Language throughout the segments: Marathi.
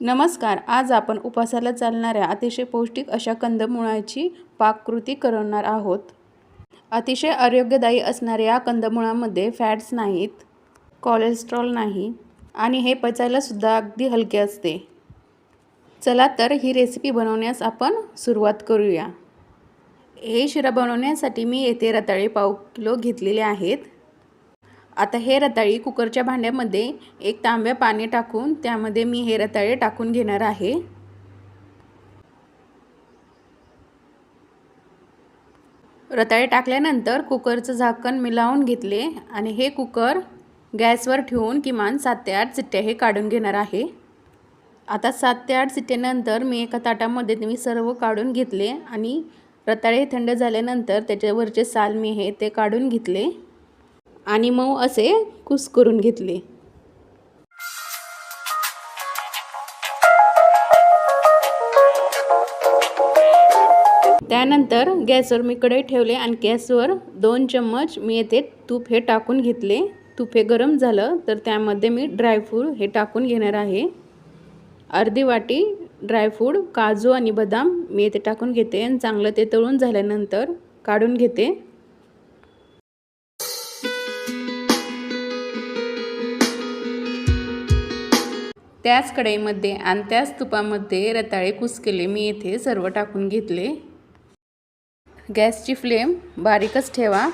नमस्कार आज आपण उपासाला चालणाऱ्या अतिशय पौष्टिक अशा कंदमुळाची पाककृती करणार आहोत. अतिशय आरोग्यदायी असणाऱ्या या कंदमुळामध्ये फॅट्स नाहीत कोलेस्ट्रॉल नाही आणि हे पचायलासुद्धा अगदी हलके असते. चला तर ही रेसिपी बनवण्यास आपण सुरुवात करूया. हे शिरा बनवण्यासाठी मी येथे रताळे पाव किलो घेतलेले आहेत. आता हे रताळी कुकरच्या भांड्यामध्ये एक तांब्या पाणी टाकून त्यामध्ये मी हे रताळे टाकून घेणार आहे. रताळे टाकल्यानंतर कुकरचं झाकण मी लावून घेतले आणि हे कुकर गॅसवर ठेवून किमान सात ते आठ चिट्ट्या हे काढून घेणार आहे. आता सात ते आठ चिट्ट्यानंतर मी एका ताटामध्ये मी सर्व काढून घेतले आणि रताळे थंड झाल्यानंतर त्याच्यावरचे साल मी हे ते काढून घेतले. आणि मऊ असे कुस करून घेतले. त्यानंतर गॅसवर मी कढई ठेवले आणि गॅसवर दोन चम्मच मी येथे तूप हे टाकून घेतले. तूप हे गरम झालं तर त्यामध्ये मी ड्रायफ्रूट हे टाकून घेणार आहे. अर्धी वाटी ड्रायफ्रूट काजू आणि बदाम मी येथे टाकून घेते आणि चांगलं ते तळून झाल्यानंतर काढून घेते. त्याच कढईमध्ये आणि त्याच तुपामध्ये रताळे कुसकेले. मी येथे सर्व टाकून घेतले. गॅसची फ्लेम बारीकच ठेवा.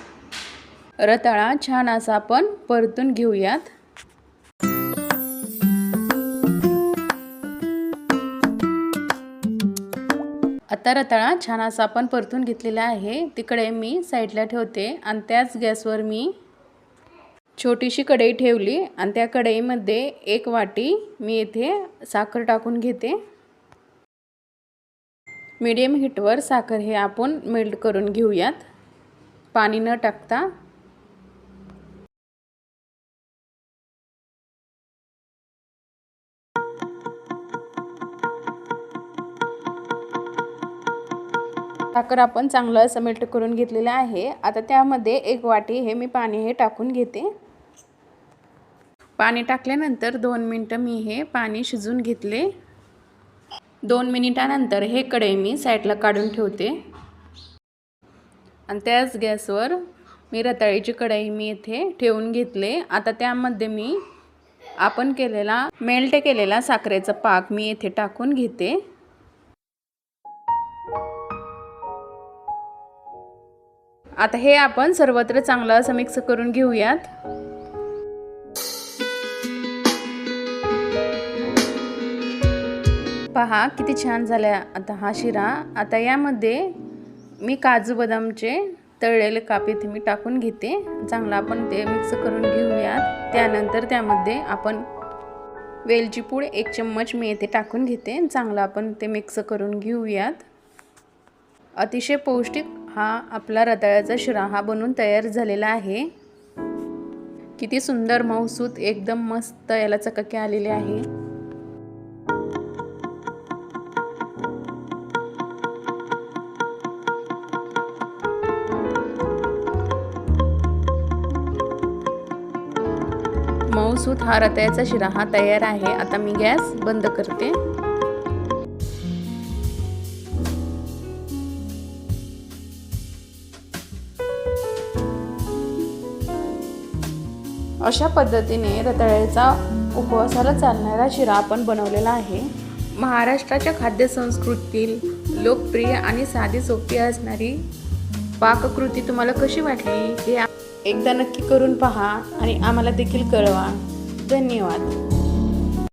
रताळा छान असा आपण परतून घेऊयात. आता रताळा छान असा आपण परतून घेतलेला आहे. तिकडे मी साईडला ठेवते आणि त्याच गॅसवर मी छोटीशी कढई ठेवली आणि त्या कढईमध्ये एक वाटी मी येथे साखर टाकून घेते. मीडियम हीटवर साखर हे आपण मेल्ट करून घेऊयात. पाणी न टाकता साखर आपण चांगलं असं मेल्ट करून घेतलेलं आहे. आता त्यामध्ये एक वाटी हे मी पाणी हे टाकून घेते. पाणी टाकल्यानंतर दोन मिनटं मी हे पाणी शिजून घेतले. दोन मिनिटानंतर हे कढई मी साईडला काढून ठेवते. आणि त्याच गॅसवर मी रताळीची कढई मी इथे ठेवून घेतले. आता त्यामध्ये मी आपण केलेला मेल्ट केलेला साखरेचा पाक मी येथे टाकून घेते. आता हे आपण सर्वत्र चांगलं असं मिक्स करून घेऊयात. पहा किती छान झाल्या आता हा शिरा. आता यामध्ये मी काजू बदामचे तळलेले काप इथे मी टाकून घेते. चांगलं आपण ते मिक्स करून घेऊयात. त्यानंतर त्यामध्ये आपण वेलची पूड एक चम्मच मी येथे टाकून घेते. चांगलं आपण ते मिक्स करून घेऊयात. अतिशय पौष्टिक हा आपला रताळ्याचा शिरा हा बनून तयार झालेला आहे. किती सुंदर मऊसूत एकदम मस्त याला चकाके आलेले आहे. मऊसूत हा रताळ्याचा शिरा हा तयार आहे. आता मी गॅस बंद करते. अशा पद्धतीने रताळ्याचा उपवासाला चालणारा शिरा आपण बनवलेला आहे. महाराष्ट्राच्या खाद्यसंस्कृतीतील लोकप्रिय आणि साधी सोपी असणारी पाककृती तुम्हाला कशी वाटली हे एकदा नक्की करून पहा आणि आम्हाला देखील कळवा. धन्यवाद.